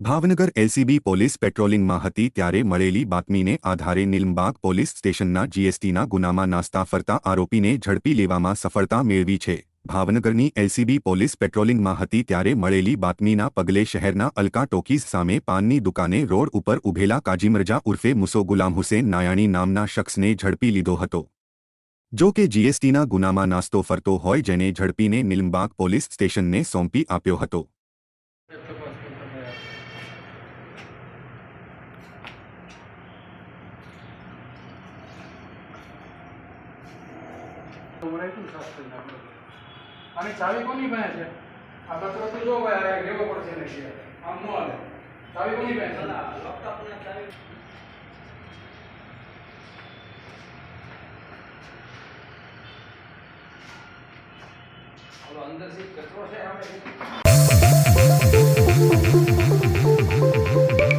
Bhavnagar LCB police પેટ્રોલિંગમાં હતી ત્યારે મળેલી બાતમીને આધારે નીલમબાગ પોલીસ સ્ટેશનના જીએસટીના ગુનામાં નાસ્તા ફરતા આરોપીને ઝડપી લેવામાં સફળતા મેળવી છે. ભાવનગરની એલસીબી પોલીસ પેટ્રોલિંગમાં હતી ત્યારે મળેલી બાતમીના પગલે શહેરના અલકા ટોકીઝ સામે પાનની દુકાને રોડ ઉપર ઉભેલા કાજીમરજા ઉર્ફે મુસો ગુલામ હુસેન નાયાણી નામના શખ્સને ઝડપી લીધો હતો. જો કે જીએસટીના ગુનામાં નાસ્તો ફરતો હોય જેને ઝડપીને નીલમબાગ પોલીસ સ્ટેશનને સોંપી આપ્યો હતો. તું સાફ કરી નાખો. આની ચાવી કોની પાસે છે? આ કચરો તો જો ભાઈ આ લેવો પડશે ને કે આમ ન હાલે. ચાવી કોની પાસે છે? ઓલો અંદરથી કચરો છે આપણે